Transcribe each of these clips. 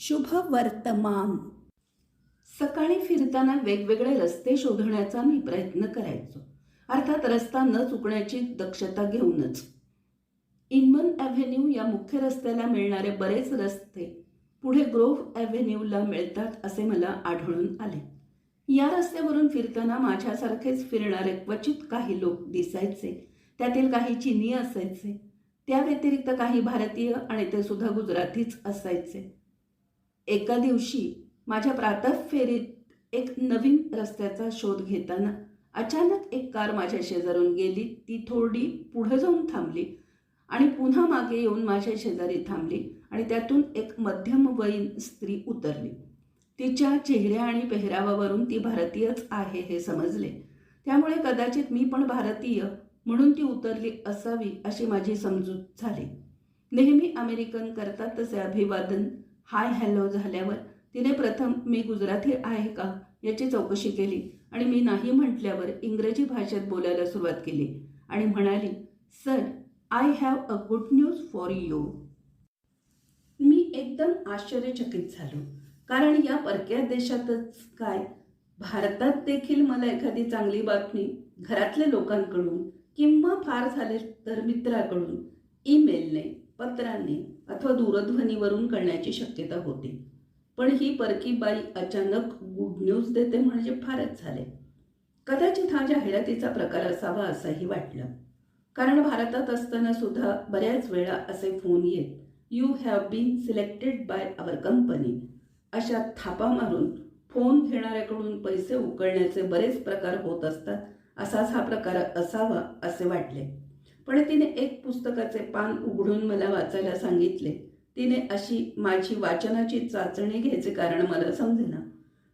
शुभ वर्तमान सकाळी फिरताना वेगवेगळे रस्ते शोधण्याचा मी प्रयत्न करायचो. अर्थात रस्ता न चुकण्याची दक्षता घेऊनच. इनमन ॲव्हेन्यू या मुख्य रस्त्याला मिळणारे बरेच रस्ते पुढे ग्रोव्ह ॲव्हेन्यूला मिळतात असे मला आढळून आले. या रस्त्यावरून फिरताना माझ्यासारखेच फिरणारे क्वचित काही लोक दिसायचे. त्यातील काही चिनी असायचे. त्या व्यतिरिक्त काही भारतीय आणि ते सुद्धा गुजरातीच असायचे. एका दिवशी माझ्या प्रातः फेरीत एक नवीन रस्त्याचा शोध घेताना अचानक एक कार माझ्या शेजारून गेली. ती थोडी पुढं जाऊन थांबली आणि पुन्हा मागे येऊन माझ्या शेजारी थांबली आणि त्यातून एक मध्यमवयीन स्त्री उतरली. तिच्या चेहऱ्या आणि पेहरावावरून ती भारतीयच आहे हे समजले. त्यामुळे कदाचित मी पण भारतीय म्हणून ती उतरली असावी अशी माझी समजूत झाली. नेहमी अमेरिकन करतात तसे अभिवादन हाय हॅलो झाल्यावर तिने प्रथम मी गुजराती आहे का? याची चौकशी केली आणि मी नाही म्हटल्यावर इंग्रजी भाषेत बोलायला सुरुवात केली आणि म्हणाली sir I have a good news for you मी एकदम आश्चर्यचकित झालो कारण या परक्या देशातच काय? भारतात देखील मला एखादी चांगली बातमी घरातल्या लोकांकडून किंवा फार झाले तर मित्राकडून ईमेलने पत्राने अथवा दूरध्वनीवरून करण्याची शक्यता होती. पण ही परकी बाई अचानक गुड न्यूज देते म्हणजे फारच झाले. कदाचित हा जाहिरातीचा प्रकार असावा असंही वाटलं. कारण भारतात असताना सुद्धा बऱ्याच वेळा असे फोन येत you have been selected by our company अशा थापा मारून फोन घेणाऱ्याकडून पैसे उकळण्याचे बरेच प्रकार होत असतात असाच हा प्रकार असावा असे वाटले. पण तिने एक पुस्तकाचे पान उघडून मला वाचायला सांगितले. तिने अशी माझी वाचनाची चाचणी घ्यायचे कारण मला समजेना.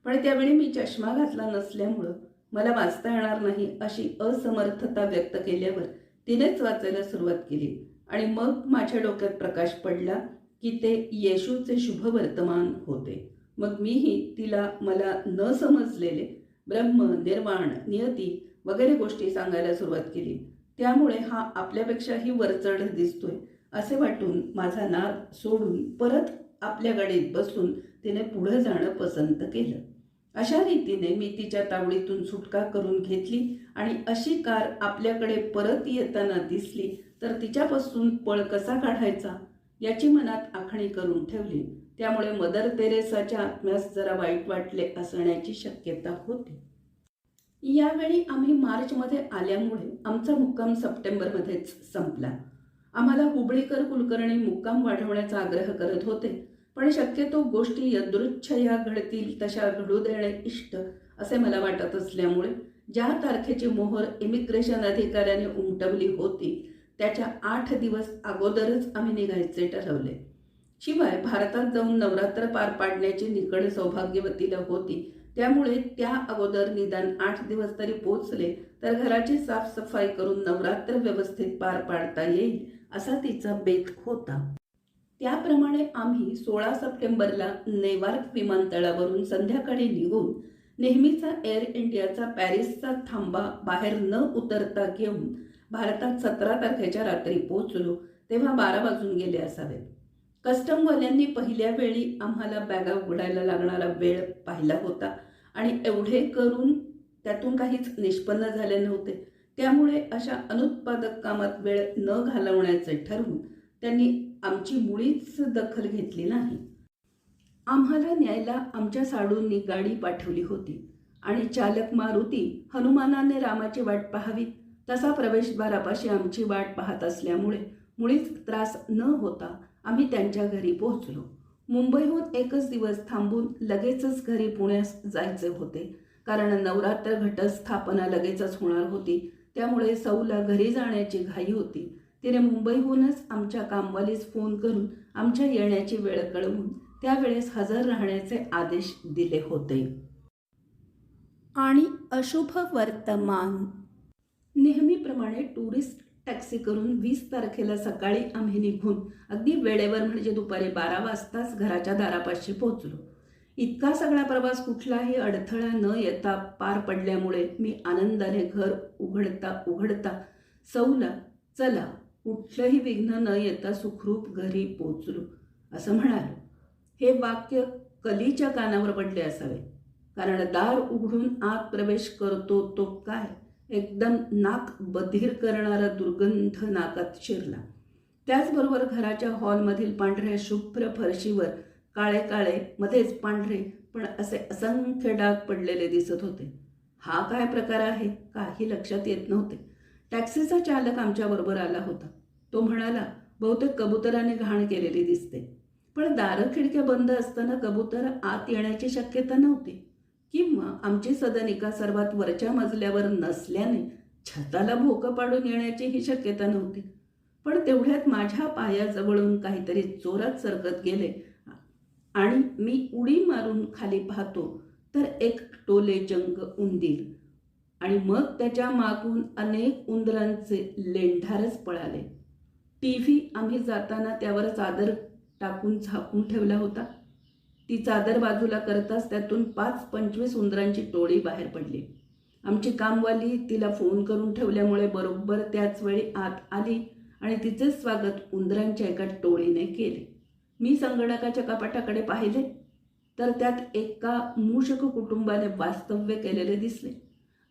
पण त्यावेळी मी चष्मा घातला नसल्यामुळं मला वाचता येणार नाही अशी असमर्थता व्यक्त केल्यावर तिनेच वाचायला सुरुवात केली. आणि मग माझ्या डोक्यात प्रकाश पडला की ते येशूचे शुभ वर्तमान होते. मग मीही तिला मला न समजलेले ब्रह्म निर्वाण नियती वगैरे गोष्टी सांगायला सुरुवात केली. त्यामुळे हा आपल्यापेक्षाही वरचढ दिसतोय असे वाटून माझा नाद सोडून परत आपल्या गाडीत बसून तिने पुढे जाणं पसंत केलं. अशा रीतीने मी तिच्या तावडीतून सुटका करून घेतली आणि अशी कार आपल्याकडे परत येताना दिसली तर तिच्यापासून पळ कसा काढायचा याची मनात आखणी करून ठेवली. त्यामुळे मदर तेरेसाच्या आत्म्यास जरा वाईट वाटले असण्याची शक्यता होती. यावेळी आम्ही मार्चमध्ये आल्यामुळे आमचा मुक्काम सप्टेंबरमध्येच संपला. आम्हाला हुबळीकर कुलकर्णी मुक्काम वाढवण्याचा आग्रह करत होते पण शक्यतो गोष्टी यदृच्छया घडतील तशा घडू देणे इष्ट असे मला वाटत असल्यामुळे ज्या तारखेची मोहर इमिग्रेशन अधिकाऱ्याने उमटवली होती त्याच्या आठ दिवस अगोदरच आम्ही निघायचे ठरवले. शिवाय भारतात जाऊन नवरात्र पार पाडण्याची निकड सौभाग्यवतीला होती त्यामुळे त्या अगोदर निदान आठ दिवस तरी पोचले तर घराची साफसफाई करून नवरात्र व्यवस्थित पार पाडता येईल असा तिचा बेत होता. त्याप्रमाणे आम्ही सोळा सप्टेंबरला नेवार्क विमानतळावरून संध्याकाळी निघून नेहमीचा एअर इंडियाचा पॅरिसचा थांबा बाहेर न उतरता घेऊन भारतात सतरा तारखेच्या रात्री पोहोचलो तेव्हा बारा वाजून गेले असावेत. कस्टमवाल्यांनी पहिल्या वेळी आम्हाला बॅगा उघडायला लागणारा वेळ पाहिला होता आणि एवढे करून त्यातून काहीच निष्पन्न झाले नव्हते. त्यामुळे अशा अनुत्पादक कामात वेळ न घालवण्याचे ठरवून त्यांनी आमची मुळीच दखल घेतली नाही. आम्हाला न्यायला आमच्या साडूंनी गाडी पाठवली होती आणि चालक मारुती हनुमानाने रामाची वाट पाहावी तसा प्रवेशद्वारापाशी आमची वाट पाहत असल्यामुळे मुळीच त्रास न होता आम्ही त्यांच्या घरी पोहोचलो. मुंबईहून एकच दिवस थांबून लगेचच घरी पुण्यास जायचे होते. कारण नवरात्र घटस्थापना लगेचच होणार होती. त्यामुळे सौला घरी जाण्याची घाई होती. तिने मुंबईहूनच आमच्या कामवालीस फोन करून आमच्या येण्याची वेळ कळवून त्यावेळेस हजर राहण्याचे आदेश दिले होते. आणि अशुभ वर्तमान. नेहमीप्रमाणे टुरिस्ट टॅक्सी करून वीस तारखेला सकाळी आम्ही निघून अगदी वेळेवर म्हणजे दुपारी बारा वाजताच घराच्या दारापाशी पोहोचलो. इतका सगळा प्रवास कुठलाही अडथळा न येता पार पडल्यामुळे मी आनंदाने घर उघडता उघडता सौला चला कुठलंही विघ्न न येता सुखरूप घरी पोचलो असं म्हणालो. हे वाक्य कलीच्या कानावर पडले असावे. कारण दार उघडून आत प्रवेश करतो तो काय? एकदम नाक बधीर करणारा दुर्गंध नाकात शिरला. त्याचबरोबर घराच्या हॉलमधील पांढऱ्या शुभ्र फरशीवर काळे काळे मध्येच पांढरे पण असे असंख्य डाग पडलेले दिसत होते. हा काय प्रकार आहे? काही लक्षात येत नव्हते. टॅक्सीचा चालक आमच्याबरोबर आला होता. तो म्हणाला बहुतेक कबुतराने घाण केलेली दिसते. पण दारं खिडक्या बंद असताना कबूतर आत येण्याची शक्यता नव्हती. किंवा आमची सदनिका सर्वात वरच्या मजल्यावर नसल्याने छताला भोकं पाडून येण्याची ही शक्यता नव्हती. पण तेवढ्यात माझ्या पायाजवळून काहीतरी जोरात सरकत गेले आणि मी उडी मारून खाली पाहतो तर एक टोले जंग उंदीर आणि मग त्याच्या मागून अनेक उंदरांचे लेंढारच पळाले. टी व्ही आम्ही जाताना त्यावर चादर टाकून झाकून ठेवला होता. ती चादर बाजूला करताच त्यातून पाच पंचवीस उंदरांची टोळी बाहेर पडली. आमची कामवाली तिला फोन करून ठेवल्यामुळे बरोबर त्याच वेळी आत आली आणि तिचे स्वागत उंदरांच्या एका टोळीने केले. मी संगणकाच्या कपाटाकडे पाहिले तर त्यात एका मूषक कुटुंबाने वास्तव्य केलेले दिसले.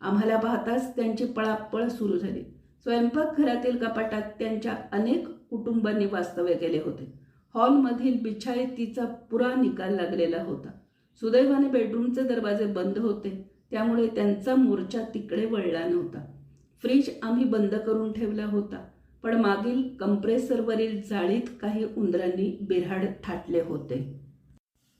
आम्हाला पाहताच त्यांची पळापळ सुरू झाली. स्वयंपाकघरातील कपाटात त्यांच्या अनेक कुटुंबांनी वास्तव्य केले होते. हॉलमधील बिछायतीचा पुरा निकाल लागलेला होता. सुदैवाने बेडरूमचे दरवाजे बंद होते. त्यामुळे त्यांचा मोर्चा तिकडे वळला नव्हता. फ्रीज आम्ही बंद करून ठेवला होता. पण मागील कंप्रेसरवरील जाळीत काही उंदरांनी बिराड थाटले होते.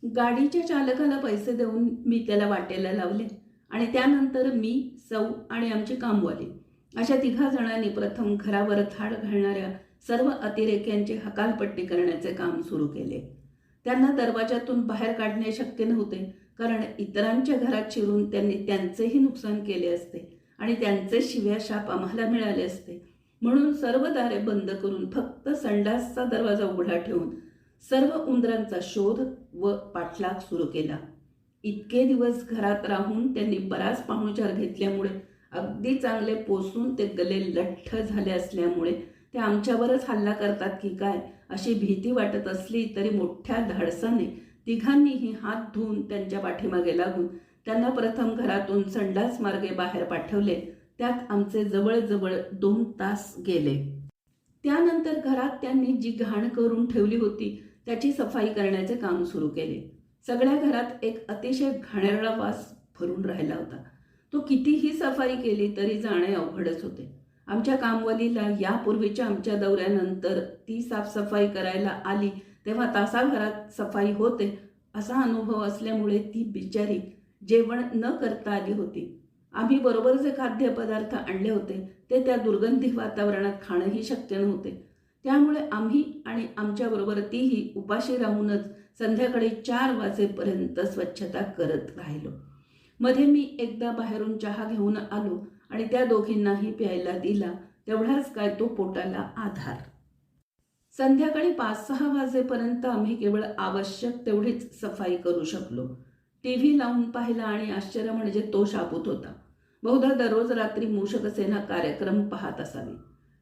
गाडीच्या चालकाला पैसे देऊन मी त्याला वाटेला लावले आणि त्यानंतर मी सौ आणि आमची कामवाली अशा तिघा जणांनी प्रथम घरावर थाड घालणाऱ्या सर्व अतिरेक्यांची हकालपट्टी करण्याचे काम सुरू केले. त्यांना दरवाजातून बाहेर काढणे शक्य नव्हते कारण इतरांच्या घरात शिरून त्यांनी त्यांचेही नुकसान केले असते आणि त्यांचे शिव्या शाप आम्हाला मिळाले असते. म्हणून सर्व दारे बंद करून फक्त संडासचा दरवाजा उघडा ठेवून सर्व उंदरांचा शोध व पाठलाग सुरू केला. इतके दिवस घरात राहून त्यांनी बराच पाहुणचार घेतल्यामुळे अगदी चांगले पोसून ते गले लठ्ठ झाले असल्यामुळे ते आमच्यावरच हल्ला करतात की काय? अशी भीती वाटत असली तरी मोठ्या धाडसाने तिघांनीही हात धुवून त्यांच्या पाठीमागे लागून त्यांना प्रथम घरातून संडास मार्गे बाहेर पाठवले. त्यात आमचे जवळजवळ दोन तास गेले. त्यानंतर घरात त्यांनी जी घाण करून ठेवली होती त्याची सफाई करण्याचे काम सुरू केले. सगळ्या घरात एक अतिशय घाणेरडा वास भरून राहिला होता. तो कितीही सफाई केली तरी जाणे अवघडच होते. आमच्या कामवलीला यापूर्वीच्या आमच्या दौऱ्यानंतर ती साफसफाई करायला आली. तेव्हा तासाभरात सफाई होते असा अनुभव असल्यामुळे ती बिचारी जेवण न करता आली होती. आम्ही बरोबर जे खाद्यपदार्थ आणले होते ते त्या दुर्गंधी वातावरणात खाणंही शक्य नव्हते. त्यामुळे आम्ही आणि आमच्याबरोबर तीही उपाशी राहूनच संध्याकाळी चार वाजेपर्यंत स्वच्छता करत राहिलो. मध्ये मी एकदा बाहेरून चहा घेऊन आलो. आणि त्या दोघींनाही प्यायला दिला तेवढाच काय तो पोटाला आधार. संध्याकाळी पाच सहा वाजेपर्यंत आम्ही केवळ आवश्यक तेवढीच सफाई करू शकलो. टी व्ही लावून पाहिला आणि आश्चर्य म्हणजे तो शाबूत होता. बहुधा दररोज रात्री मूषकसेना कार्यक्रम पाहत असावी.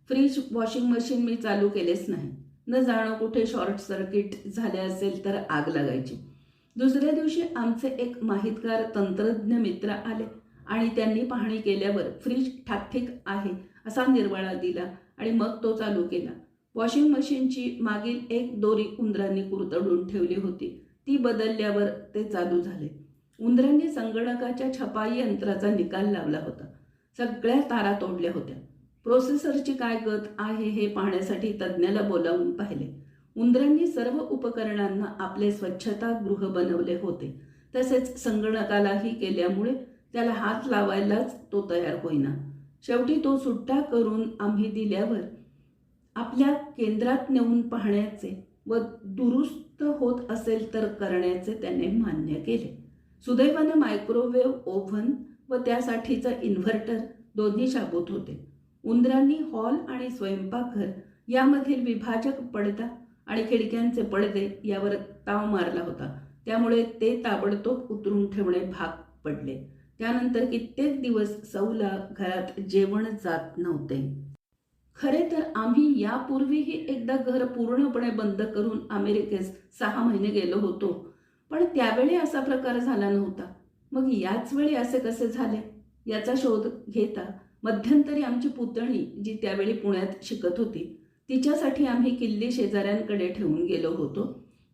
फ्रीज वॉशिंग मशीन मी चालू केलेच नाही. न जाणं कुठे शॉर्ट सर्किट झाले असेल तर आग लागायची. दुसऱ्या दिवशी आमचे एक माहितगार तंत्रज्ञ मित्र आले. आणि त्यांनी पाहणी केल्यावर फ्रीज ठाकठीक आहे असा निर्वाळा दिला आणि मग तो चालू केला. वॉशिंग मशीनची मागील एक दोरी उंदरांनी कुरतडून ठेवली होती. ती बदलल्यावर ते चालू झाले. उंदरांनी संगणकाच्या छपाई यंत्राचा निकाल लावला होता. सगळ्या तारा तोडल्या होत्या. प्रोसेसरची काय गत आहे हे पाहण्यासाठी तज्ज्ञाला बोलावून पाहिले. उंदरांनी सर्व उपकरणांना आपले स्वच्छता गृह बनवले होते. तसेच संगणकालाही केल्यामुळे त्याला हात लावायलाच तो तयार होईना. शेवटी तो सुट्टा करून आम्ही दिल्यावर आपल्या केंद्रात नेऊन पाहण्याचे व दुरुस्त होत असेल तर करण्याचे त्याने मान्य केले. सुदैवाने मायक्रोवेव्ह ओव्हन व त्यासाठीचा इन्व्हर्टर दोन्ही शाबूत होते. उंदरांनी हॉल आणि स्वयंपाकघर यामधील विभाजक पडदा आणि खिडक्यांचे पडदे यावर ताव मारला होता. त्यामुळे ते ताबडतोब उतरून ठेवणे भाग पडले. त्यानंतर कित्येक दिवस सौला घरात जेवण जात नव्हते. खरे तर आम्ही यापूर्वीही एकदा घर पूर्णपणे बंद करून अमेरिकेस सहा महिने गेलो होतो. पण त्यावेळी असा प्रकार झाला नव्हता. मग याच वेळी असे कसे झाले? याचा शोध घेता मध्यंतरी आमची पुतणी जी त्यावेळी पुण्यात शिकत होती तिच्यासाठी आम्ही किल्ली शेजाऱ्यांकडे ठेवून गेलो होतो.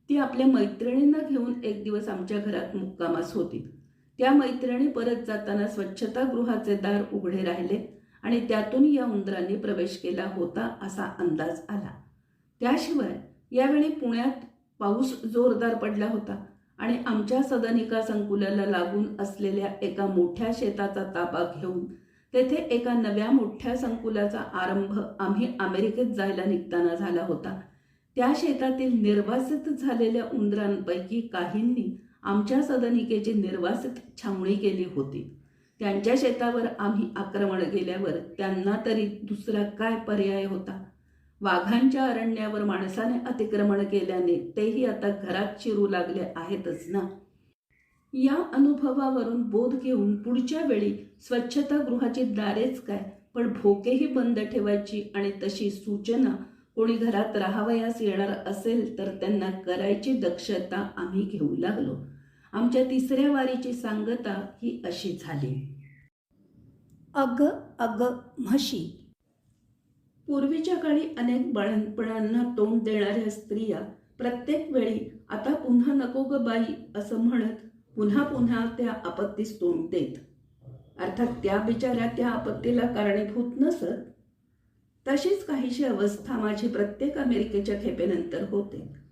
ती आपल्या मैत्रिणींना घेऊन एक दिवस आमच्या घरात मुक्कामास होती. त्या मैत्रिणी परत जाताना स्वच्छतागृहाचे दार उघडे राहिले आणि त्यातून या उंदरांनी प्रवेश केला होता असा अंदाज आला. त्याशिवाय यावेळी पुण्यात पाऊस जोरदार पडला होता आणि आमच्या सदनिका संकुलाला लागून असलेल्या एका मोठ्या शेताचा ताबा घेऊन तेथे एका नव्या मोठ्या संकुलाचा आरंभ आम्ही अमेरिकेत जायला निघताना झाला होता. त्या शेतातील निर्वासित झालेल्या उंदरांपैकी काहींनी आमच्या सदनिकेची निर्वासित छावणी केली होती. त्यांच्या शेतावर आम्ही आक्रमण केल्यावर त्यांना तरी दुसरा काय पर्याय होता? वाघांच्या अरण्यावर माणसाने अतिक्रमण केल्याने तेही आता घरात शिरू लागले आहेतच ना? या अनुभवावरून बोध घेऊन पुढच्या वेळी स्वच्छतागृहाची दारेच काय पण भोकेही बंद ठेवायची आणि तशी सूचना कोणी घरात राहावयास येणार असेल तर त्यांना करायची दक्षता आम्ही घेऊ लागलो. आमच्या तिसऱ्या वारीची सांगता ही अशी झाली. अग अग म्हशी. पूर्वीच्या काळी अनेक बाळणपणांना तोंड देणाऱ्या स्त्रिया प्रत्येक वेळी आता पुन्हा नको ग बाई असं म्हणत पुन्हा पुन्हा त्या आपत्तीस तोंड देत. अर्थात त्या बिचाऱ्या त्या आपत्तीला कारणीभूत नसत. तशीच काहीशी अवस्था माझी प्रत्येक अमेरिकेच्या खेपेनंतर होते.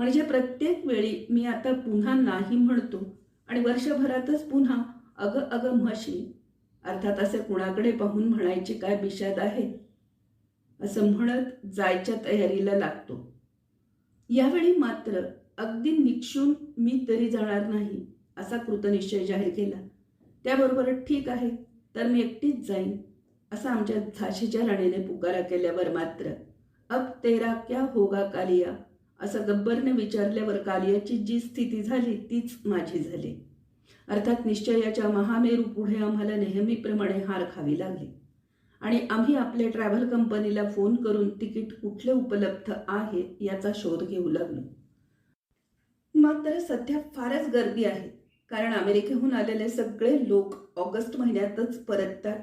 म्हणजे प्रत्येक वेळी मी आता पुन्हा नाही म्हणतो आणि वर्षभरातच पुन्हा अगं अगं म्हशी. अर्थात असे कुणाकडे पाहून म्हणायची काय बिशाद आहे? असं म्हणत जायच्या तयारीला लागतो. यावेळी मात्र अगदी निक्षून मी तरी जाणार नाही असा कृतनिश्चय जाहीर केला. त्याबरोबर ठीक आहे तर मी एकटीच जाईन असा आमच्या झाशीच्या राणीने पुकारा केल्यावर मात्र. अब तेरा क्या होगा कालिया? असं गब्बरने विचारल्यावर कालियाची जी स्थिती झाली तीच माझी झाली. अर्थात निश्चयाच्या महामेरू पुढे आम्हाला नेहमीप्रमाणे हार खावी लागली. आणि आम्ही आपल्या ट्रॅव्हल कंपनीला फोन करून तिकीट कुठले उपलब्ध आहे याचा शोध घेऊ लागलो. मात्र सध्या फारच गर्दी आहे कारण अमेरिकेहून आलेले सगळे लोक ऑगस्ट महिन्यातच परततात.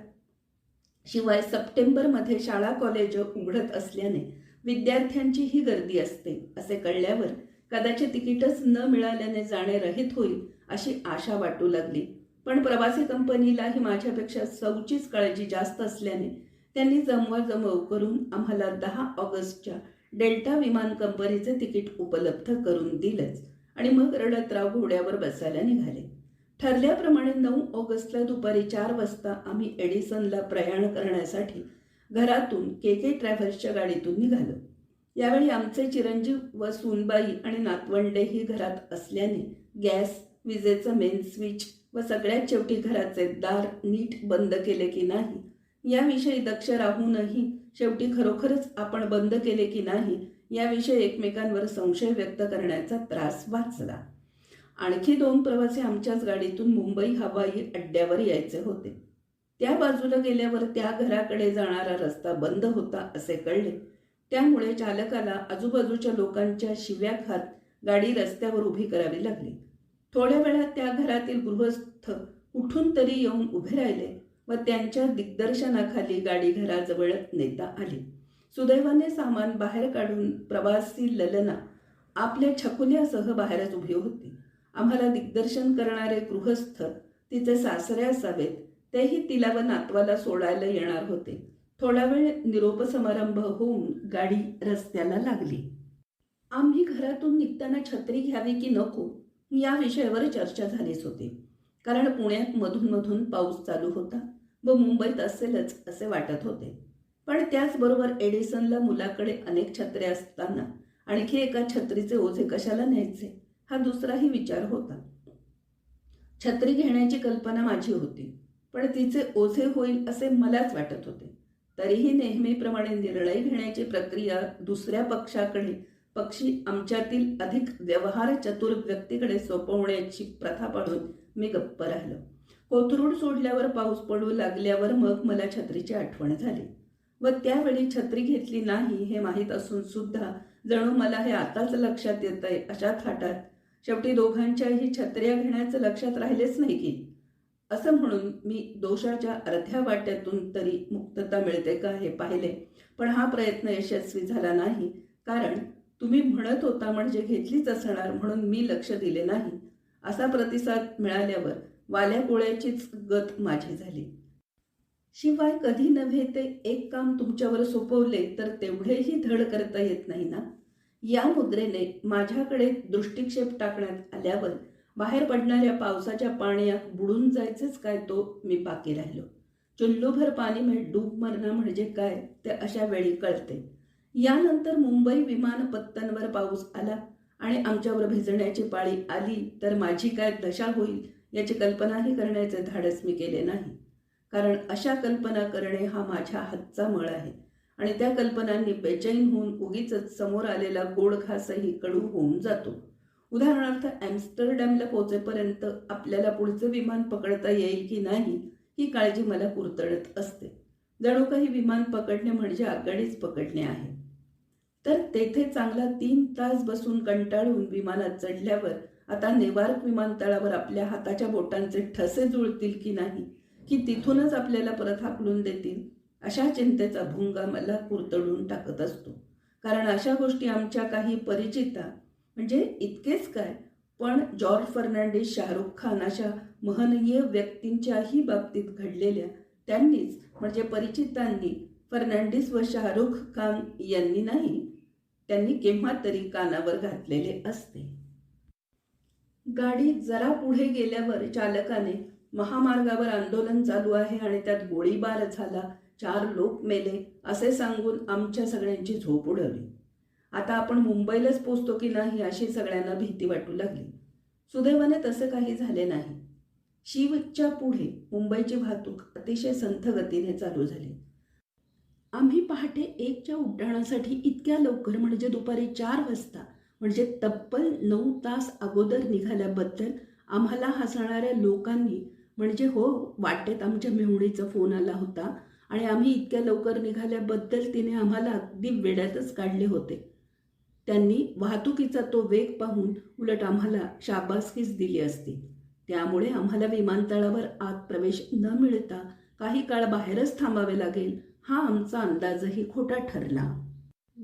शिवाय सप्टेंबरमध्ये शाळा कॉलेज उघडत असल्याने विद्यार्थ्यांची ही गर्दी असते असे कळल्यावर कदाचित तिकीटच न मिळाल्याने जाणे रहित होईल अशी आशा वाटू लागली. पण प्रवासी कंपनीलाही माझ्यापेक्षा सौचीच काळजी जास्त असल्याने त्यांनी जमवाजमव करून आम्हाला दहा ऑगस्टच्या डेल्टा विमान कंपनीचे तिकीट उपलब्ध करून दिलंच आणि मग रडतराव घोड्यावर बसायला निघाले. ठरल्याप्रमाणे नऊ ऑगस्टला दुपारी चार वाजता आम्ही एडिसनला प्रयाण करण्यासाठी घरातून के के ट्रॅव्हल्सच्या गाडीतून निघालं. यावेळी आमचे चिरंजीव व सूनबाई आणि नातवंडेही घरात असल्याने गॅस विजेचं मेन स्विच व सगळ्यात शेवटी घराचे दार नीट बंद केले की नाही याविषयी दक्ष राहूनही शेवटी खरोखरच आपण बंद केले की नाही याविषयी एकमेकांवर संशय व्यक्त करण्याचा त्रास वाचला. आणखी दोन प्रवासी आमच्याच गाडीतून मुंबई हवाई अड्ड्यावर यायचे होते. त्या बाजूला गेल्यावर त्या घराकडे जाणारा रस्ता बंद होता असे कळले. त्यामुळे चालकाला आजूबाजूच्या लोकांच्या शिव्या खात गाडी रस्त्यावर उभी करावी लागली. थोड्या वेळात त्या घरातील गृहस्थ कुठून तरी येऊन उभे राहिले व त्यांच्या दिग्दर्शनाखाली गाडी घराजवळ नेता आली. सुदैवाने सामान बाहेर काढून प्रवासी ललना आपल्या छकुल्यासह बाहेरच उभी होती. आम्हाला दिग्दर्शन करणारे गृहस्थ तिचे सासरे असावेत तेही तिला व नातवाला सोडायला येणार होते. थोडा वेळ निरोप समारंभ होऊन गाडी रस्त्याला लागली. आम्ही घरातून निघताना छत्री घ्यावी की नको या विषयावर चर्चा झालीच होती. कारण पुण्यात मधून मधून पाऊस चालू होता व मुंबईत असेलच असे वाटत होते. पण त्याचबरोबर एडिसनला मुलाकडे अनेक छत्र्या असताना आणखी एका छत्रीचे ओझे कशाला न्यायचे हा दुसराही विचार होता. छत्री घेण्याची कल्पना माझी होती. पण तिचे ओझे होईल असे मलाच वाटत होते. तरीही नेहमीप्रमाणे निर्णय घेण्याची प्रक्रिया दुसऱ्या पक्षाकडे पक्षी आमच्यातील अधिक व्यवहार चतुर व्यक्तीकडे सोपवण्याची प्रथा पाडून मी गप्प राहिलो. कोथरूड सोडल्यावर पाऊस पडू लागल्यावर मग मला छत्रीची आठवण झाली. व त्यावेळी छत्री घेतली नाही हे माहीत असून सुद्धा जणू मला हे आताच लक्षात येत आहे अशा थाटात. शेवटी दोघांच्याही छत्र्या घेण्याचं लक्षात राहिलेच नाही की असं म्हणून मी दोषाच्या अर्ध्या वाट्यातून तरी मुक्तता मिळते का हे पाहिले. पण हा प्रयत्न यशस्वी झाला नाही. कारण तुम्ही म्हणत होता म्हणजे घेतलीच असणार म्हणून मी लक्ष दिले नाही. असा प्रतिसाद मिळाल्यावर वाल्या गोळ्याचीच गत माझी झाली. शिवाय कधी नव्हे ते एक काम तुमच्यावर सोपवले तर तेवढेही धड करता येत नाही ना? या मुद्रेने माझ्याकडे दृष्टिक्षेप टाकण्यात आल्यावर बाहेर पडणाऱ्या पावसाच्या पाण्यात बुडून जायचेच काय तो मी बाकी राहिलो. चुल्लूभर पाणी म्हणजे डूब मरणं म्हणजे काय ते अशा वेळी कळते. यानंतर मुंबई विमानपत्तनवर पाऊस आला आणि आमच्यावर भिजण्याची पाळी आली तर माझी काय दशा होईल याची कल्पनाही करण्याचे धाडस मी केले नाही. कारण अशा कल्पना करणे हा माझ्या हातचा मळ आहे आणि त्या कल्पनांनी बेचैन होऊन उगीच समोर आलेला गोड घासही कडू होऊन जातो. उदाहरणार्थ ॲम्स्टरडॅमला पोहोचेपर्यंत आपल्याला पुढचं विमान पकडता येईल की नाही ही काळजी मला कुरतडत असते. जणू काही विमान पकडणे म्हणजे आगगाडीच पकडणे आहे. तर तेथे चांगला तीन तास बसून कंटाळून विमानात चढल्यावर आता नेवार्क विमानतळावर आपल्या हाताच्या बोटांचे ठसे जुळतील की नाही की तिथूनच आपल्याला परत हाकलून देतील अशा चिंतेचा भुंगा मला कुरतडून टाकत असतो. कारण अशा गोष्टी आमच्या काही परिचिता म्हणजे इतकेच काय? पण जॉर्ज फर्नांडिस शाहरुख खान अशा महनीय व्यक्तींच्याही बाबतीत घडलेल्या त्यांनीच म्हणजे परिचितांनी फर्नांडिस व शाहरुख खान यांनी नाही त्यांनी केव्हा तरी कानावर घातलेले असते. गाडी जरा पुढे गेल्यावर चालकाने महामार्गावर आंदोलन चालू आहे आणि त्यात गोळीबार झाला चार लोक मेले असे सांगून आमच्या सगळ्यांची झोप उडवली. आता आपण मुंबईलाच पोचतो की नाही अशी सगळ्यांना भीती वाटू लागली. सुदैवाने तसं काही झाले नाही. शिवच्या पुढे मुंबईची वाहतूक अतिशय संथ गतीने चालू झाली. आम्ही पहाटे एकच्या उड्डाणासाठी इतक्या लवकर म्हणजे दुपारी चार वाजता म्हणजे तब्बल नऊ तास अगोदर निघाल्याबद्दल आम्हाला हसणाऱ्या लोकांनी म्हणजे हो वाटेत आमच्या मेहुणीचा फोन आला होता आणि आम्ही इतक्या लवकर निघाल्याबद्दल तिने आम्हाला अगदी वेड्यातच काढले होते. त्यांनी वाहतुकीचा तो वेग पाहून उलट आम्हाला शाबासकीच दिली असती. त्यामुळे आम्हाला विमानतळावर आत प्रवेश न मिळता काही काळ बाहेरच थांबावे लागेल हा आमचा अंदाजही खोटा ठरला.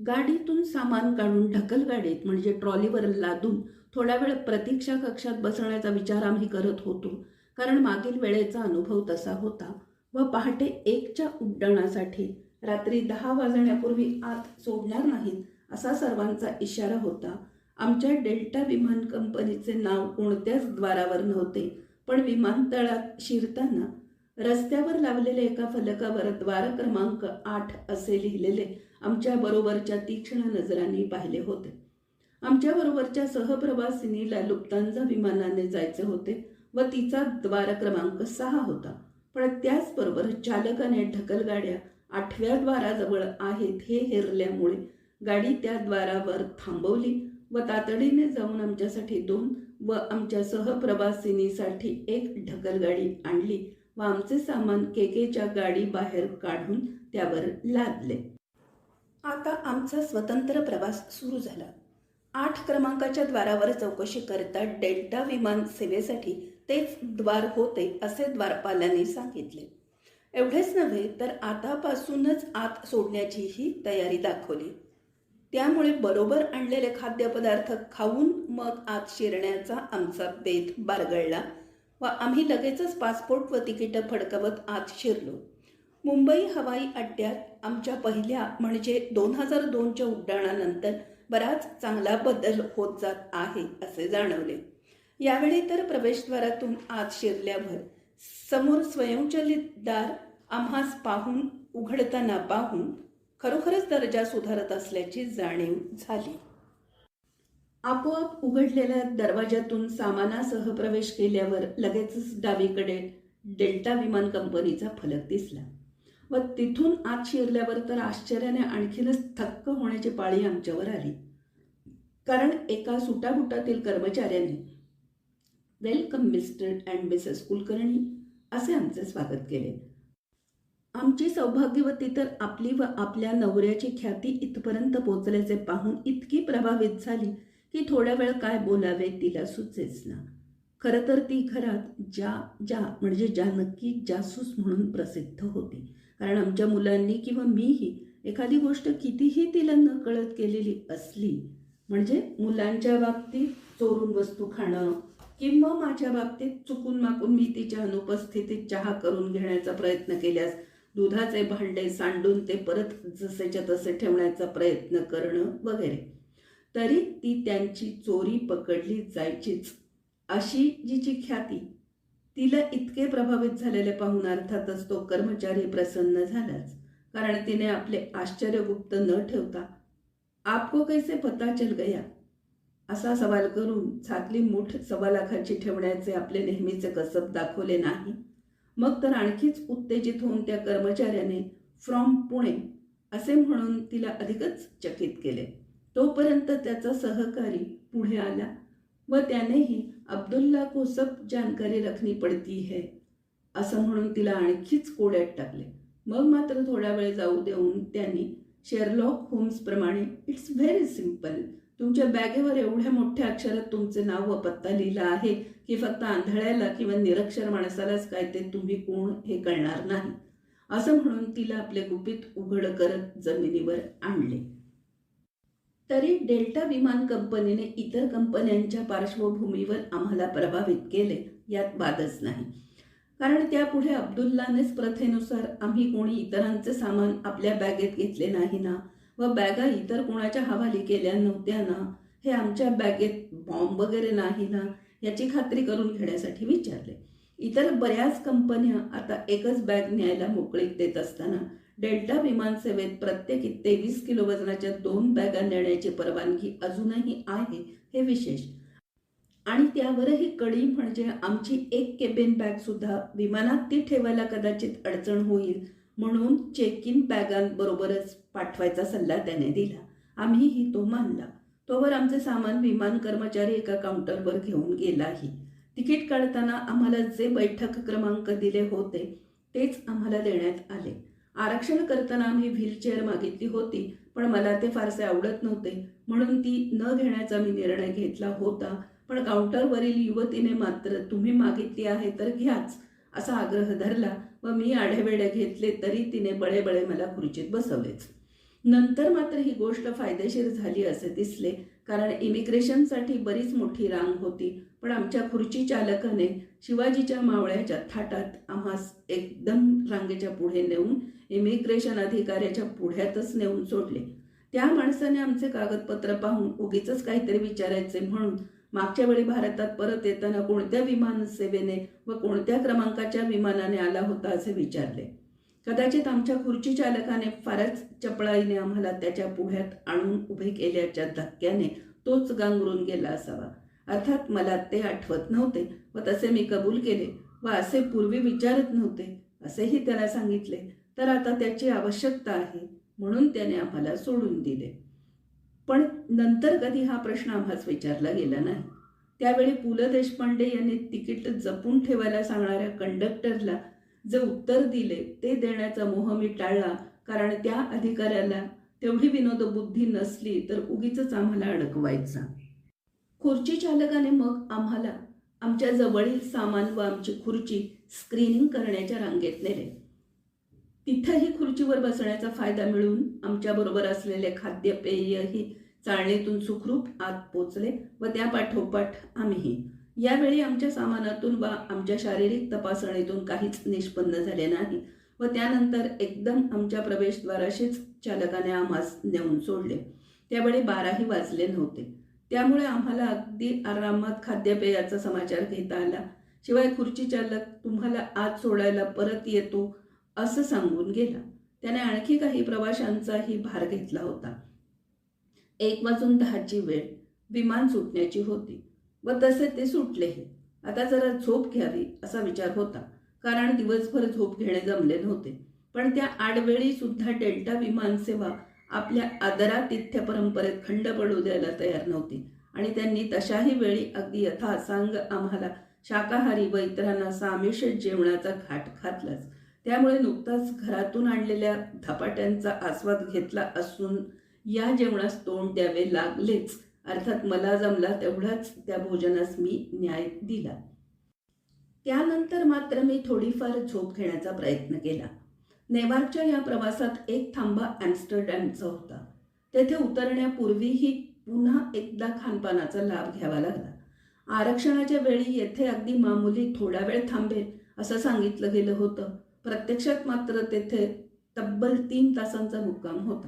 गाडीतून सामान काढून ढकलगाडीत म्हणजे ट्रॉलीवर लादून थोडा वेळ प्रतीक्षा कक्षात बसण्याचा विचार आम्ही करत होतो कारण मागील वेळेचा अनुभव तसा होता व पहाटे एकच्या उड्डाणासाठी रात्री दहा वाजण्यापूर्वी आत सोडणार नाहीत असा सर्वांचा इशारा होता. आमच्या डेल्टा विमान कंपनीचे नाव कोणत्याच द्वारावर नव्हते पण विमानतळात शिरताना रस्त्यावर लावलेल्या एका फलकावर द्वार क्रमांक आठ असे लिहिलेले आमच्या बरोबरच्या तीक्ष्ण नजरांनी पाहिले होते. आमच्या बरोबरच्या सहप्रवासिनीला लुप्तांजा विमानाने जायचे होते व तिचा द्वार क्रमांक सहा होता. पण त्याचबरोबर चालकाने ढकलगाड्या आठव्या द्वाराजवळ आहेत हे हेरल्यामुळे गाडी त्या द्वारावर थांबवली व तातडीने जाऊन आमच्यासाठी दोन व आमच्या सहप्रवासिनीसाठी एक ढकलगाडी आणली व आमचे सामान केकेच्या गाडी बाहेर काढून त्यावर लादले. आता आमचा स्वतंत्र प्रवास सुरू झाला. आठ क्रमांकाच्या द्वारावर चौकशी करता डेल्टा विमान सेवेसाठी तेच द्वार होते असे द्वारपालाने सांगितले. एवढेच नव्हे तर आतापासूनच आत सोडण्याचीही तयारी दाखवली. त्यामुळे बरोबर आणलेले खाद्यपदार्थ खाऊन मग आत शिरण्याचा आमचा बेत बारगळला व आम्ही लगेचच पासपोर्ट व तिकीटं फडकवत आत शिरलो. मुंबई हवाई अड्ड्यात आमच्या पहिल्या म्हणजे दोन हजार दोनच्या उड्डाणानंतर बराच चांगला बदल होत जात आहे असे जाणवले. यावेळी तर प्रवेशद्वारातून आत शिरल्यावर समोर स्वयंचलित दार आम्हास पाहून उघडताना पाहून खरोखरच दर्जा सुधारत असल्याची जाणीव झाली. आपोआप उघडलेल्या दरवाजातून सामानासह प्रवेश केल्यावर लगेचच डावीकडे डेल्टा विमान कंपनीचा फलक दिसला व तिथून आत शिरल्यावर तर आश्चर्याने आणखीनच थक्क होण्याची पाळी आमच्यावर आली. कारण एका सुटाबुटातील कर्मचाऱ्यांनी welcome Mr and Mrs Kulkarni असे आमचे स्वागत केले. आमची सौभाग्यवती तर आपली व आपल्या नवऱ्याची ख्याती इथपर्यंत पोचल्याचे पाहून इतकी प्रभावित झाली की थोड्या वेळ काय बोलावे तिला सुचेच ना. खरं तर ती घरात ज्या ज्या म्हणजे जानकी नक्की जासूस म्हणून प्रसिद्ध होती. कारण आमच्या मुलांनी किंवा मीही एखादी गोष्ट कितीही तिला नकळत केलेली असली म्हणजे मुलांच्या बाबतीत चोरून वस्तू खाणं किंवा माझ्या बाबतीत चुकून माकून मी तिच्या अनुपस्थितीत चहा करून घेण्याचा प्रयत्न केल्यास दुधाचे भांडे सांडून ते परत जसेच्या तसे ठेवण्याचा प्रयत्न करणं वगैरे. तरी ती त्यांची चोरी पकडली जायचीच. अशी जिची ख्याती. तिला इतके प्रभावित झालेले पाहून अर्थातच तो कर्मचारी प्रसन्न झालाच. कारण तिने आपले आश्चर्य गुप्त न ठेवता आपको कैसे पता चल गया? असा सवाल करून छातली मूठ सवालाखाची ठेवण्याचे आपले नेहमीचे कसब दाखवले नाही. मग तर आणखीच उत्तेजित होऊन त्या कर्मचाऱ्याने फ्रॉम पुणे असे म्हणून तिला अधिकच चकित केले. तोपर्यंत त्याचा सहकारी पुढे आला व त्यानेही अब्दुल्ला को सब जानकारी रखनी पडती है असं म्हणून तिला आणखीच कोड्यात टाकले. मग मात्र थोडा वेळ जाऊ देऊन त्यांनी शेरलॉक होम्सप्रमाणे इट्स व्हेरी सिंपल तुमच्या बॅगेवर एवढ्या मोठ्या अक्षरात तुमचे नाव व पत्ता लिहिला आहे की फक्त आंधळ्याला किंवा निरक्षर माणसालाच काय ते तुम्ही कोण हे कळणार नाही. असं म्हणून तिला आपले गुपित उघड करत जमिनीवर आणले. तरी डेल्टा विमान कंपनीने इतर कंपन्यांच्या पार्श्वभूमीवर आम्हाला प्रभावित केले यात वादच नाही. कारण त्यापुढे अब्दुल्लानेच प्रथेनुसार आम्ही कोणी इतरांचे सामान आपल्या बॅगेत घेतले नाही ना? व बॅगा इतर कोणाच्या हवाली केल्या नव्हत्या ना? हे आमच्या बॅगेत बॉम्ब वगैरे नाही ना? याची खात्री करून घेण्यासाठी विचारले. इतर बऱ्याच कंपन्या आता एकच बॅग न्यायला मोकळीक देत असताना डेल्टा विमान सेवेत प्रत्येकी तेवीस किलो वजनाच्या दोन बॅगा नेण्याची परवानगी अजूनही आहे हे विशेष. आणि त्यावरही कडी म्हणजे आमची एक केबिन बॅग सुद्धा विमानात ती ठेवायला कदाचित अडचण होईल म्हणून चेक इन बॅगांबरोबरच पाठवायचा सल्ला त्याने दिला. आम्हीही तो मानला. तोवर आमचे सामान विमान कर्मचारी एका काउंटरवर घेऊन गेलाही. तिकीट काढताना आम्हाला जे बैठक क्रमांक दिले होते तेच आम्हाला देण्यात आले. आरक्षण करताना आम्ही व्हीलचेअर मागितली होती पण मला ते फारसे आवडत नव्हते. म्हणून ती न घेण्याचा मी निर्णय घेतला होता. पण काउंटरवरील युवतीने मात्र तुम्ही मागितली आहे तर घ्याच असा आग्रह धरला व मी आढेवेढे घेतले तरी तिने बळे बळे मला खुर्चीत बसवलेच. नंतर मात्र ही गोष्ट फायदेशीर झाली असे दिसले. कारण इमिग्रेशनसाठी बरीच मोठी रांग होती. पण आमच्या खुर्ची चालकाने शिवाजीच्या मावळ्याच्या थाटात आम्हास एकदम रांगेच्या पुढे नेऊन इमिग्रेशन अधिकाऱ्याच्या पुढ्यातच नेऊन सोडले. त्या माणसाने आमचे कागदपत्र पाहून उगीच काहीतरी विचारायचे म्हणून मागच्या वेळी भारतात परत येताना कोणत्या विमान सेवेने व कोणत्या क्रमांकाच्या विमानाने आला होता असे विचारले. कदाचित आमच्या खुर्ची चालकाने फारच चपळाईने आम्हाला त्याच्या पुढ्यात आणून उभे केल्याच्या धक्क्याने तोच गांगरून गेला असावा. अर्थात मला ते आठवत नव्हते व तसे मी कबूल केले व असे पूर्वी विचारत नव्हते असेही त्याला सांगितले. तर आता त्याची आवश्यकता आहे म्हणून त्याने आम्हाला सोडून दिले. पण नंतर कधी हा प्रश्न आम्हाच विचारला गेला नाही. त्यावेळी पु ल देशपांडे यांनी तिकीट जपून ठेवायला सांगणाऱ्या कंडक्टरला जे उत्तर दिले ते देण्याचा मोह मी टाळला. कारण त्या अधिकाऱ्याला तेवढी विनोदबुद्धी नसली तर उगीच आम्हाला अडकवायचा. खुर्ची चालकाने मग आम्हाला आमच्या जवळील सामान व आमची खुर्ची स्क्रीनिंग करण्याच्या रांगेत नेले. तिथंही खुर्चीवर बसण्याचा फायदा मिळून आमच्याबरोबर असलेले खाद्यपेयही चाळणीतून सुखरूप आत पोचले व त्या पाठोपाठ आम्हीही यावेळी आमच्या सामानातून वा आमच्या शारीरिक तपासणीतून काहीच निष्पन्न झाले नाही व त्यानंतर एकदम आमच्या प्रवेशद्वाराशीच चालकाने आम्हास नेऊन सोडले. त्यावेळी बाराही वाजले नव्हते. त्यामुळे आम्हाला अगदी आरामात खाद्यपेयाचा समाचार घेता आला. शिवाय खुर्ची चालक तुम्हाला आज सोडायला परत येतो असं सांगून गेला. त्याने आणखी काही प्रवाशांचाही भार घेतला होता. एक वाजून दहाची वेळ. विमान सुटण्याची होती. व तसे ते सुटलेही. आता जरा झोप घ्यावी असा विचार होता. कारण दिवसभर झोप घेणे जमले नव्हते. पण त्या आडवेळी सुद्धा डेल्टा विमान सेवा आपल्या आदरातिथ्य परंपरेत खंड पडू द्यायला तयार नव्हती. आणि त्यांनी तशाही वेळी अगदी यथासांग आम्हाला शाकाहारी व इतरांना सामिष जेवणाचा घाट घातलाच. त्यामुळे नुकताच घरातून आणलेल्या धपाट्यांचा आस्वाद घेतला असून या जेवणास तोंड द्यावे लागलेच. अर्थात मला जमला तेवढाच त्या भोजनास मी न्याय दिला. त्यानंतर मात्र मी थोडीफार झोप घेण्याचा प्रयत्न केला. नेवारच्या या प्रवासात एक थांबा ॲम्स्टरडॅमचा होता. तेथे उतरण्यापूर्वीही पुन्हा एकदा खानपानाचा लाभ घ्यावा लागला. आरक्षणाच्या वेळी येथे अगदी मामुली थोडा वेळ थांबेल असं सांगितलं गेलं होतं. प्रत्यक्षात मात्र तेथे तब्बल तीन तासांचा मुक्काम होता.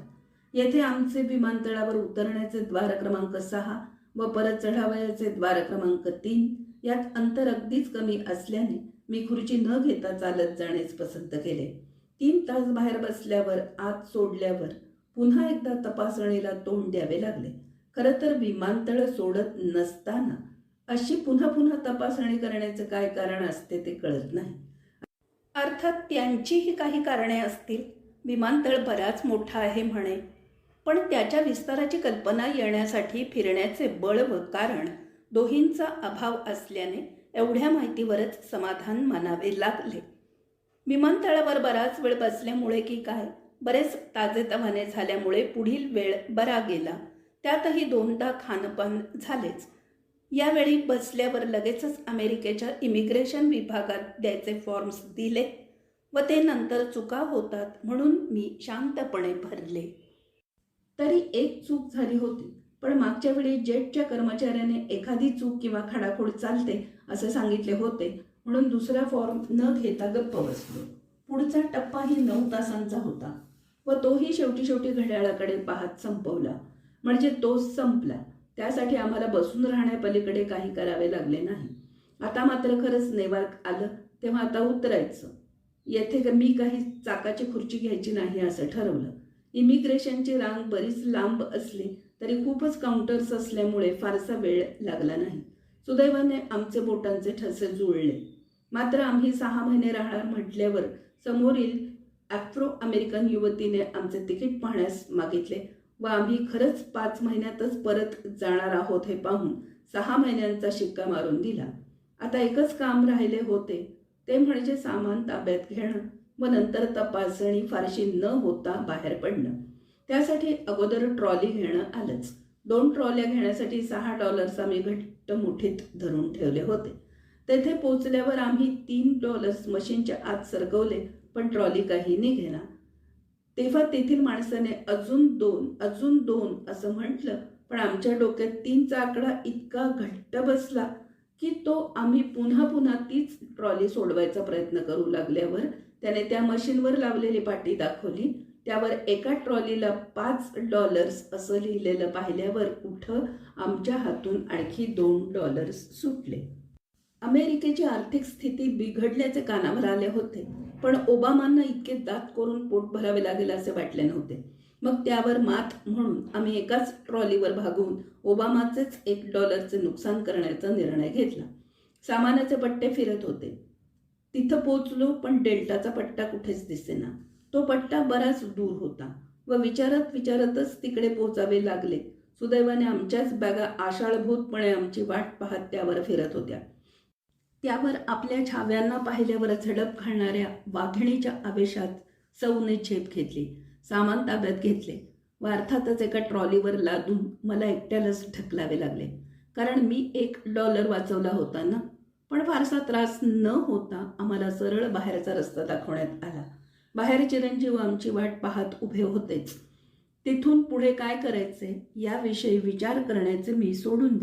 येथे आमचे विमानतळावर उतरण्याचे द्वार क्रमांक सहा व परत चढावयाचे द्वार क्रमांक तीन यात अंतर अगदीच कमी असल्याने मी खुर्ची न घेता चालत जाणेच पसंत केले. तीन तास बाहेर बसल्यावर आत सोडल्यावर पुन्हा एकदा तपासणीला तोंड द्यावे लागले. खरं तर विमानतळ सोडत नसताना अशी पुन्हा पुन्हा तपासणी करण्याचं काय कारण असते ते कळत नाही. अर्थात त्यांचीही काही कारणे असतील. विमानतळ बराच मोठा आहे म्हणे. पण त्याच्या विस्ताराची कल्पना येण्यासाठी फिरण्याचे बळ व कारण दोहींचा अभाव असल्याने एवढ्या माहितीवरच समाधान मानावे लागले. विमानतळावर बराच वेळ बसल्यामुळे की काय? बरेच ताजेतवाने झाल्यामुळे पुढील वेळ बरा गेला. त्यातही दोनदा खानपान झालेच. यावेळी बसल्यावर लगेचच अमेरिकेच्या इमिग्रेशन विभागात द्यायचे फॉर्म्स दिले व ते नंतर चुका होतात म्हणून मी शांतपणे भरले. तरी एक चूक झाली होती. पण मागच्या वेळी जेटच्या कर्मचाऱ्याने एखादी चूक किंवा खाडाखोड चालते असे सांगितले होते. म्हणून दुसरा फॉर्म न घेता गप्प बसलो. पुढचा टप्पाही नऊ तासांचा होता व तोही शेवटी शेवटी घड्याळाकडे पाहत संपवला. म्हणजे तोच संपला. त्यासाठी आम्हाला बसून राहण्यापलीकडे काही करावे लागले नाही. आता मात्र खरंच नेवार्क आलं तेव्हा आता उतरायचं. येथे मी काही चाकाची खुर्ची घ्यायची नाही असं ठरवलं. इमिग्रेशनची रांग बरीच लांब असली तरी खूपच काउंटर्स असल्यामुळे फारसा वेळ लागला नाही. सुदैवाने आमचे बोटांचे ठसे जुळले. मात्र आम्ही सहा महिने राहणार म्हटल्यावर समोरील ॲफ्रो अमेरिकन युवतीने आमचे तिकीट पाहण्यास मागितले व आम्ही खरंच पाच महिन्यातच परत जाणार आहोत हे पाहून सहा महिन्यांचा शिक्का मारून दिला. आता एकच काम राहिले होते ते म्हणजे सामान ताब्यात घेणं. व नंतर तपासणी फारशी न होता बाहेर पडणं. त्यासाठी अगोदर ट्रॉली घेणं आलंच. दोन ट्रॉल्या घेण्यासाठी सहा डॉलर्स आम्ही घट्ट मुठीत धरून ठेवले होते. तेथे पोचल्यावर आम्ही तीन डॉलर्स मशीनच्या आत सरकवले पण ट्रॉली काही निघेना. तेव्हा तेथील माणसाने अजून दोन अजून दोन असं म्हटलं पण आमच्या डोक्यात तीनचा आकडा इतका घट्ट बसला की तो आम्ही पुन्हा पुन्हा तीच ट्रॉली सोडवायचा प्रयत्न करू लागल्यावर त्याने त्या मशीनवर लावलेली पाटी दाखवली. त्यावर एका ट्रॉलीला पाच डॉलर्स असं लिहिलेलं पाहिल्यावर कुठं आमच्या हातून आणखी दोन डॉलर्स सुटले. अमेरिकेची आर्थिक स्थिती बिघडल्याचे कानावर आले होते. पण ओबामांना इतके दात करून पोट भरावे लागेल असे वाटले नव्हते. मग त्यावर मात म्हणून आम्ही एकाच ट्रॉलीवर भागून ओबामाचेच एक डॉलरचे नुकसान करण्याचा निर्णय घेतला. सामानाचे पट्टे फिरत होते. तिथं पोचलो पण डेल्टाचा पट्टा कुठेच दिसेना. तो पट्टा बराच दूर होता व विचारत विचारतच तिकडे पोचावे लागले. सुदैवाने आमच्याच बॅगा आषाळभूतपणे आमची वाट पाहत त्यावर फिरत होत्या. त्यावर आपल्या छाव्यांना पाहिल्यावर झडप घालणाऱ्या वाघिणीच्या आवेशात सौने झेप घेतली सामान ताब्यात घेतले व अर्थातच एका ट्रॉलीवर लादून मला एकट्यालाच ढकलावे लागले. कारण मी एक डॉलर वाचवला होता ना? पण फारसा त्रास न होता आम्हाला सरळ बाहेरचा रस्ता दाखवण्यात आला. बाहेर चिरंजीव आमची वाट पाहत उभे होतेच. तिथून पुढे काय करायचे याविषयी विचार करण्याचे मी सोडून